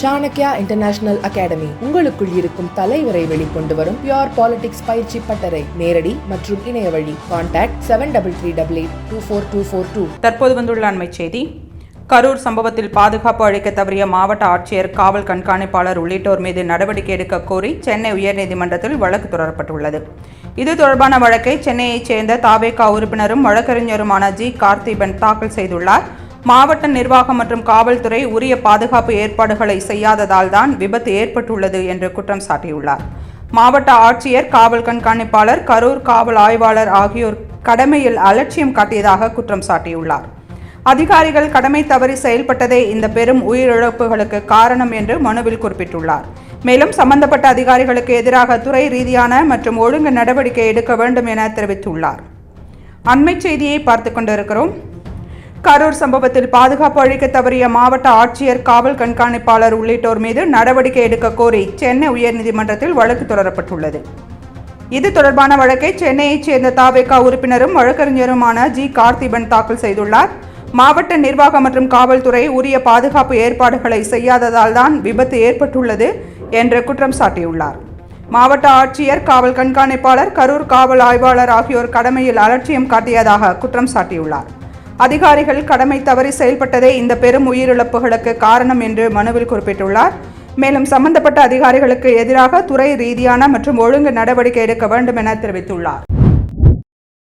Chanakya international academy உங்களுக்குள் இருக்கும் தலைவரை வெளிக்கொண்டு வரும் பியோர் பாலிடிக்ஸ் பயிற்சி பட்டறை. நேரடி மற்றும் இணைய வழி. Contact seven double three double eight two four two four two தற்போது வந்துள்ள அண்மை செய்தி. கரூர் சம்பவத்தில் பாதுகாப்பு அளிக்க தவறிய மாவட்ட ஆட்சியர் காவல் கண்காணிப்பாளர் உள்ளிட்டோர் மீது நடவடிக்கை எடுக்க கோரி சென்னை உயர்நீதிமன்றத்தில் வழக்கு தொடரப்பட்டுள்ளது. இது தொடர்பான வழக்கை சென்னையைச் சேர்ந்த தாவேகா உறுப்பினரும் வழக்கறிஞருமான ஜி. கார்த்திபன் தாக்கல் செய்துள்ளார். மாவட்ட நிர்வாகம் மற்றும் காவல்துறை உரிய பாதுகாப்பு ஏற்பாடுகளை செய்யாததால் தான் விபத்து ஏற்பட்டுள்ளது என்று குற்றம் சாட்டியுள்ளார். மாவட்ட ஆட்சியர் காவல் கண்காணிப்பாளர் கரூர் காவல் ஆய்வாளர் ஆகியோர் கடமையில் அலட்சியம் காட்டியதாக குற்றம் சாட்டியுள்ளார். அதிகாரிகள் கடமை தவறி செயல்பட்டதே இந்த பெரும் உயிரிழப்புகளுக்கு காரணம் என்று மனுவில் குறிப்பிட்டுள்ளார். மேலும் சம்பந்தப்பட்ட அதிகாரிகளுக்கு எதிராக துறை ரீதியான மற்றும் ஒழுங்கு நடவடிக்கை எடுக்க வேண்டும் என தெரிவித்துள்ளார். அண்மைச் செய்தியை பார்த்து கொண்டிருக்கிறோம். கரூர் சம்பவத்தில் பாதுகாப்பு அளிக்க தவறிய மாவட்ட ஆட்சியர் காவல் கண்காணிப்பாளர் உள்ளிட்டோர் மீது நடவடிக்கை எடுக்க கோரி சென்னை உயர்நீதிமன்றத்தில் வழக்கு தொடரப்பட்டுள்ளது. இது தொடர்பான வழக்கை சென்னையைச் சேர்ந்த தாவேகா உறுப்பினரும் வழக்கறிஞருமான ஜி. கார்த்திபன் தாக்கல் செய்துள்ளார். மாவட்ட நிர்வாகம் மற்றும் காவல்துறை உரிய பாதுகாப்பு ஏற்பாடுகளை செய்யாததால் தான் விபத்து ஏற்பட்டுள்ளது என்று குற்றம் சாட்டியுள்ளார். மாவட்ட ஆட்சியர் காவல் கண்காணிப்பாளர் கரூர் காவல் ஆய்வாளர் ஆகியோர் கடமையில் அலட்சியம் காட்டியதாக குற்றம் சாட்டியுள்ளார். அதிகாரிகள் கடமை தவறி செயல்பட்டதே இந்த பெரும் உயிரிழப்புகளுக்கு காரணம் என்று மனுவில் குறிப்பிட்டுள்ளார். மேலும் சம்பந்தப்பட்ட அதிகாரிகளுக்கு எதிராக துறை ரீதியான மற்றும் ஒழுங்கு நடவடிக்கை எடுக்க வேண்டும் என தெரிவித்துள்ளார்.